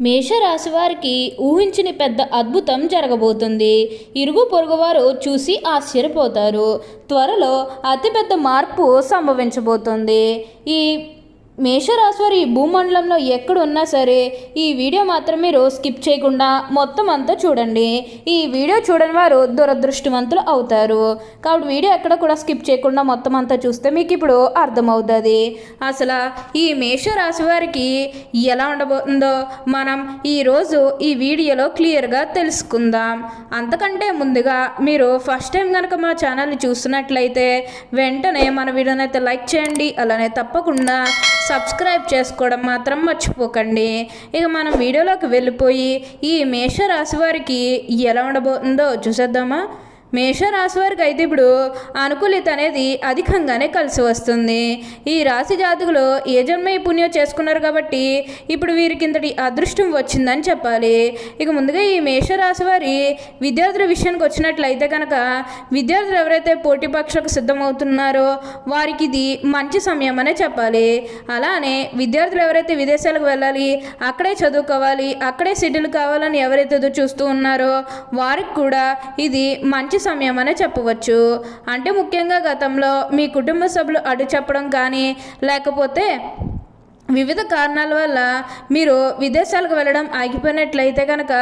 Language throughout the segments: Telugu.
మేషరాశి వారికి ఊహించని పెద్ద అద్భుతం జరగబోతుంది. ఇరుగు పొరుగువారు చూసి ఆశ్చర్యపోతారు. త్వరలో అతిపెద్ద మార్పు సంభవించబోతుంది. ఈ మేషరాశి వారి భూమండలంలో ఎక్కడున్నా సరే ఈ వీడియో మాత్రం మీరు స్కిప్ చేయకుండా మొత్తం అంతా చూడండి. ఈ వీడియో చూడని వారు దురదృష్టవంతులు అవుతారు. కాబట్టి వీడియో ఎక్కడ కూడా స్కిప్ చేయకుండా మొత్తం అంతా చూస్తే మీకు ఇప్పుడు అర్థమవుతుంది. అసలు ఈ మేషరాశి వారికి ఎలా ఉండబోతుందో మనం ఈరోజు ఈ వీడియోలో క్లియర్గా తెలుసుకుందాం. అంతకంటే ముందుగా మీరు ఫస్ట్ టైం కనుక మా ఛానల్ని చూస్తున్నట్లయితే వెంటనే మన వీడియోనైతే లైక్ చేయండి. అలానే తప్పకుండా సబ్స్క్రైబ్ చేసుకోవడం మాత్రం మర్చిపోకండి. ఇక మనం వీడియోలోకి వెళ్ళిపోయి ఈ మేషరాశి వారికి ఎలా ఉండబోతుందో చూసేద్దామా? మేషరాశి వారికి అయితే ఇప్పుడు అనుకూలిత అనేది అధికంగానే కలిసి వస్తుంది. ఈ రాశి జాతకులు ఏ జన్మ ఈ పుణ్యం చేసుకున్నారు కాబట్టి ఇప్పుడు వీరికి ఇంతటి అదృష్టం వచ్చిందని చెప్పాలి. ఇక ముందుగా ఈ మేషరాశి వారి విద్యార్థుల విషయానికి వచ్చినట్లయితే కనుక విద్యార్థులు ఎవరైతే పోటీ పక్షకు సిద్ధమవుతున్నారో వారికి ఇది మంచి సమయం అనే చెప్పాలి. అలానే విద్యార్థులు ఎవరైతే విదేశాలకు వెళ్ళాలి అక్కడే చదువుకోవాలి అక్కడే సెటిల్ కావాలని ఎవరైతే చూస్తూ ఉన్నారో వారికి కూడా ఇది మంచి సమయం అనే చెప్పవచ్చు. అంటే ముఖ్యంగా గతంలో మీ కుటుంబ సభ్యులు అడ్డు చెప్పడం కానీ లేకపోతే వివిధ కారణాల వల్ల మీరు విదేశాలకు వెళ్ళడం ఆగిపోయినట్లయితే కనుక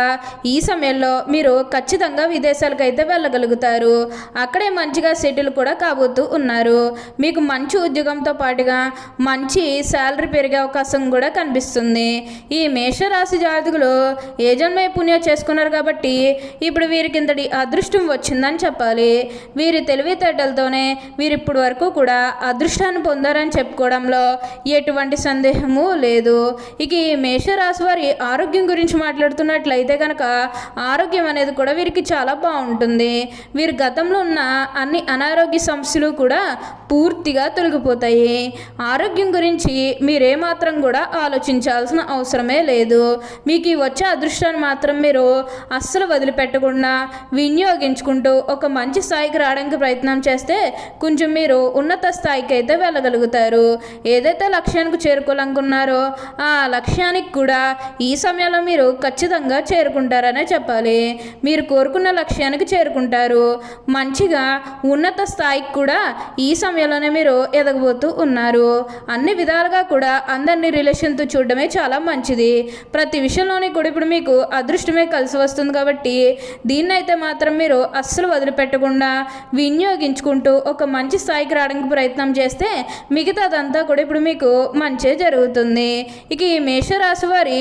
ఈ సమయంలో మీరు ఖచ్చితంగా విదేశాలకు అయితే వెళ్ళగలుగుతారు. అక్కడే మంచిగా సెటిల్ కూడా కాబోతూ ఉన్నారు. మీకు మంచి ఉద్యోగంతో పాటుగా మంచి శాలరీ పెరిగే అవకాశం కూడా కనిపిస్తుంది. ఈ మేషరాశి జాతకులు ఏ జన్మ పుణ్యం చేసుకున్నారు కాబట్టి ఇప్పుడు వీరికి ఇంతటి అదృష్టం వచ్చిందని చెప్పాలి. వీరి తెలివితేటలతోనే వీరు ఇప్పటి వరకు కూడా అదృష్టాన్ని పొందారని చెప్పుకోవడంలో ఎటువంటి సందేహం సందేహము లేదు. ఇక ఈ మేషరాశి వారి ఆరోగ్యం గురించి మాట్లాడుతున్నట్లయితే కనుక ఆరోగ్యం అనేది కూడా వీరికి చాలా బాగుంటుంది. వీరి గతంలో ఉన్న అన్ని అనారోగ్య సమస్యలు కూడా పూర్తిగా తొలగిపోతాయి. ఆరోగ్యం గురించి మీరేమాత్రం కూడా ఆలోచించాల్సిన అవసరమే లేదు. మీకు ఈ వచ్చే అదృష్టాన్ని మాత్రం మీరు అస్సలు వదిలిపెట్టకుండా వినియోగించుకుంటూ ఒక మంచి స్థాయికి రావడానికి ప్రయత్నం చేస్తే కొంచెం మీరు ఉన్నత స్థాయికి అయితే వెళ్ళగలుగుతారు. ఏదైతే లక్ష్యానికి చేరుకోవాలనుకున్నారో ఆ లక్ష్యానికి కూడా ఈ సమయంలో మీరు ఖచ్చితంగా చేరుకుంటారనే చెప్పాలి. మీరు కోరుకున్న లక్ష్యానికి చేరుకుంటారు. మంచిగా ఉన్నత స్థాయికి కూడా ఈ సమయంలోనే మీరు ఎదగబోతూ ఉన్నారు. అన్ని విధాలుగా కూడా అందరినీ రిలేషన్తో చూడడమే చాలా మంచిది. ప్రతి విషయంలోనే కూడా ఇప్పుడు మీకు అదృష్టమే కలిసి వస్తుంది కాబట్టి దీన్నైతే మాత్రం మీరు అస్సలు వదిలిపెట్టకుండా వినియోగించుకుంటూ ఒక మంచి స్థాయికి రావడానికి ప్రయత్నం చేస్తే మిగతాదంతా కూడా ఇప్పుడు మీకు మంచే జరుగుతుంది జరుగుతుంది. ఇక ఈ మేషరాశి వారి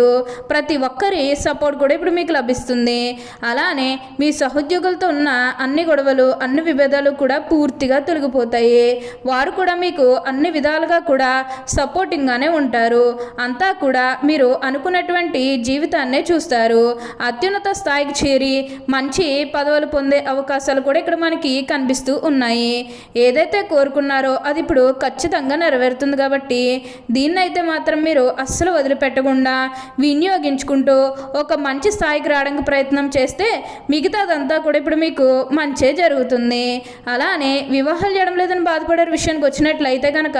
ప్రతి ఒక్కరి సపోర్ట్ కూడా ఇప్పుడు మీకు లభిస్తుంది. అలానే మీ సహోద్యోగులతో ఉన్న అన్ని గొడవలు అన్ని విభేదాలు కూడా పూర్తిగా తొలగిపోతాయి. వారు కూడా మీకు అన్ని విధాలుగా కూడా సపోర్టింగ్గానే ఉంటారు. అంతా కూడా మీరు అనుకున్నటువంటి జీవితాన్నే చూస్తారు. అత్యున్నత స్థాయికి చేరి మంచి పదవులు పొందే అవకాశాలు కూడా ఇక్కడ మనకి కనిపిస్తూ ఉన్నాయి. ఏదైతే కోరుకున్నారో అది ఇప్పుడు ఖచ్చితంగా నెరవేరుతుంది కాబట్టి దీన్నైతే మాత్రం మీరు అస్సలు వదిలిపెట్టకుండా వినియోగించుకుంటూ ఒక మంచి స్థాయికి రావడానికి ప్రయత్నం చేస్తే మిగతాదంతా కూడా ఇప్పుడు మీకు మంచే జరుగుతుంది. అలానే వివాహాలు చేయడం లేదని బాధపడే విషయానికి వచ్చినట్లయితే కనుక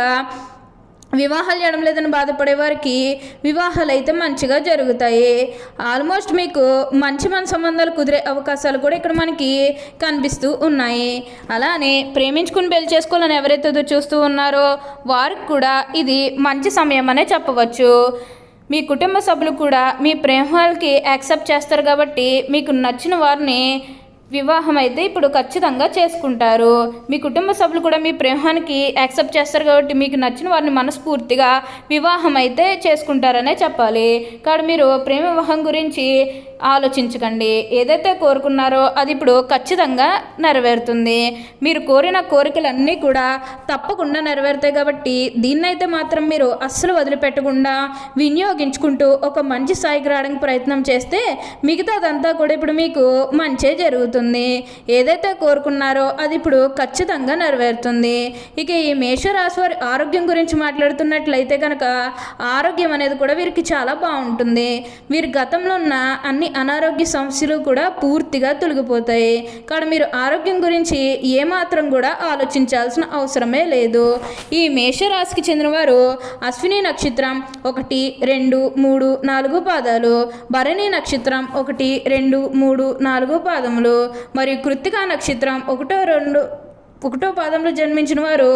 వివాహాలు చేయడం లేదని బాధపడే వారికి వివాహాలు అయితే మంచిగా జరుగుతాయి. ఆల్మోస్ట్ మీకు మంచి మన సంబంధాలు కుదిరే అవకాశాలు కూడా ఇక్కడ మనకి కనిపిస్తూ ఉన్నాయి. అలానే ప్రేమించుకుని పెళ్ళి చేసుకోవాలని ఎవరైతే చూస్తూ ఉన్నారో వారికి కూడా ఇది మంచి సమయం అనే చెప్పవచ్చు. మీ కుటుంబ సభ్యులు కూడా మీ ప్రేమాలకి యాక్సెప్ట్ చేస్తారు కాబట్టి మీకు నచ్చిన వారిని వివాహం అయితే ఇప్పుడు ఖచ్చితంగా చేసుకుంటారు. మీ కుటుంబ సభ్యులు కూడా మీ ప్రేమానికి యాక్సెప్ట్ చేస్తారు కాబట్టి మీకు నచ్చిన వారిని మనస్ఫూర్తిగా వివాహం అయితే చేసుకుంటారనే చెప్పాలి. కాబట్టి మీరు ప్రేమ వివాహం గురించి ఆలోచించకండి. ఏదైతే కోరుకున్నారో అది ఇప్పుడు ఖచ్చితంగా నెరవేరుతుంది. మీరు కోరిన కోరికలన్నీ కూడా తప్పకుండా నెరవేరుతాయి కాబట్టి దీన్నైతే మాత్రం మీరు అస్సలు వదిలిపెట్టకుండా వినియోగించుకుంటూ ఒక మంచి స్థాయికి రావడానికి ప్రయత్నం చేస్తే మిగతాదంతా కూడా ఇప్పుడు మీకు మంచే జరుగుతుంది. ఏదైతే కోరుకున్నారో అది ఇప్పుడు ఖచ్చితంగా నెరవేరుతుంది. ఇక ఈ మేషరాశి వారి ఆరోగ్యం గురించి మాట్లాడుతున్నట్లయితే కనుక ఆరోగ్యం అనేది కూడా వీరికి చాలా బాగుంటుంది. వీరి గతంలో ఉన్న అన్ని అనారోగ్య సమస్యలు కూడా పూర్తిగా తొలగిపోతాయి. కానీ మీరు ఆరోగ్యం గురించి ఏమాత్రం కూడా ఆలోచించాల్సిన అవసరమే లేదు. ఈ మేషరాశికి చెందినవారు అశ్విని నక్షత్రం ఒకటి రెండు మూడు నాలుగు పాదాలు భరణి నక్షత్రం ఒకటి రెండు మూడు నాలుగు పాదములు మరియు కృత్తికా నక్షత్రం ఒకటో రెండు ఒకటో పాదంలో జన్మించిన వారు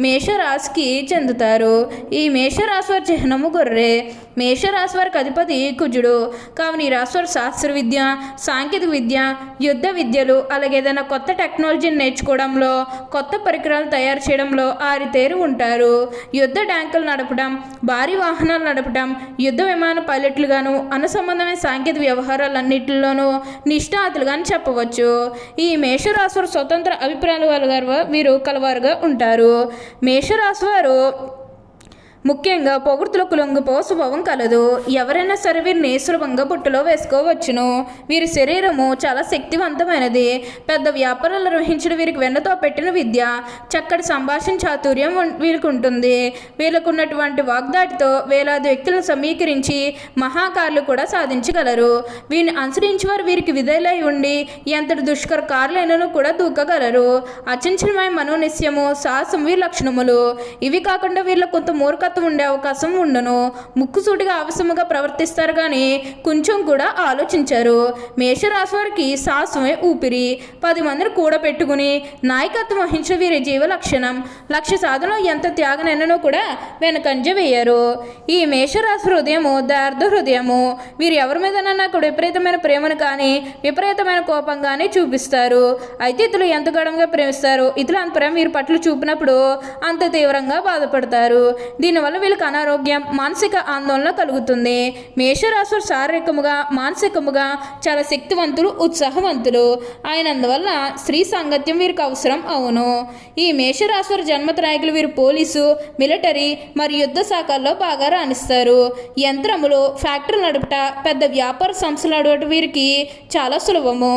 మేషరాశికి చెందుతారు. ఈ మేషరాశి వారి చిహ్నము గొర్రె. మేషరాశి వారికి అధిపతి కుజుడు. కావున ఈ రాశి వారు శాస్త్ర విద్య సాంకేతిక విద్య యుద్ధ విద్యలు అలాగే ఏదైనా కొత్త టెక్నాలజీని నేర్చుకోవడంలో కొత్త పరికరాలు తయారు చేయడంలో ఆరితేరు ఉంటారు. యుద్ధ ట్యాంకులు నడపడం భారీ వాహనాలు నడపడం యుద్ధ విమాన పైలట్లుగాను అనుసంబంధమైన సాంకేతిక వ్యవహారాలన్నింటిలోనూ నిష్ణాతులుగాను చెప్పవచ్చు. ఈ మేషరాశి వారు స్వతంత్ర అభిప్రాయాలు గారు మీరు కలవారుగా ఉంటారు. మేషరాశి వారు ముఖ్యంగా పొగుడుతులకు లొంగిపో స్వభావం కలదు. ఎవరైనా సరే వీరిని సులభంగా బుట్టలో వేసుకోవచ్చును. వీరి శరీరము చాలా శక్తివంతమైనది. పెద్ద వ్యాపారాలు నిర్వహించిన వీరికి వెన్నతో పెట్టిన విద్య చక్కటి సంభాషణ చాతుర్యం వీరికి ఉంటుంది వీళ్ళకున్నటువంటి వాగ్దాటితో వేలాది వ్యక్తులను సమీకరించి మహాకారులు కూడా సాధించగలరు. వీరిని అనుసరించి వారు వీరికి విధులై ఉండి ఎంతటి దుష్కర కార్లైనను కూడా దూకగలరు. అచంచలమైన మనోనిశ్యము సాహసం వీరి లక్షణములు. ఇవి కాకుండా వీళ్ళ కొంత మూర్ఖత్వం ఉండే అవకాశం ఉండను. ముక్కుసూటిగా ఆవశ్యముగా ప్రవర్తిస్తారు కానీ కొంచెం కూడా ఆలోచించారు. మేషరాశి వారికి సాహసమే ఊపిరి. పది మందిని కూడబెట్టుకుని నాయకత్వం వహించిన వీరి జీవ లక్షణం. లక్ష్య సాధనలో ఎంత త్యాగనైనను కూడా వెనకంజ వేయరు. ఈ మేషరాశి హృదయము దార్ధ హృదయము. వీరు ఎవరి మీదనన్నా కూడా విపరీతమైన ప్రేమను కానీ విపరీతమైన కోపం కానీ చూపిస్తారు. అయితే ఇతరులు ఎంత గడంగా ప్రేమిస్తారు ఇతరులు అంత ప్రేమ వీరి పట్ల చూపినప్పుడు అంత తీవ్రంగా బాధపడతారు. దీని దీనివల్ల వీళ్ళకి అనారోగ్యం మానసిక ఆందోళన కలుగుతుంది. మేషరాశులు శారీరకముగా మానసికముగా చాలా శక్తివంతులు ఉత్సాహవంతులు. ఆయన అందువల్ల స్త్రీ సాంగత్యం వీరికి అవసరం అవును. ఈ మేషరాశుల జన్మత్రాయకులు వీరు పోలీసు మిలిటరీ మరియు యుద్ధ శాఖల్లో బాగా రాణిస్తారు. యంత్రములు ఫ్యాక్టరీలు నడుపుట పెద్ద వ్యాపార సంస్థలు నడవటం వీరికి చాలా సులభము.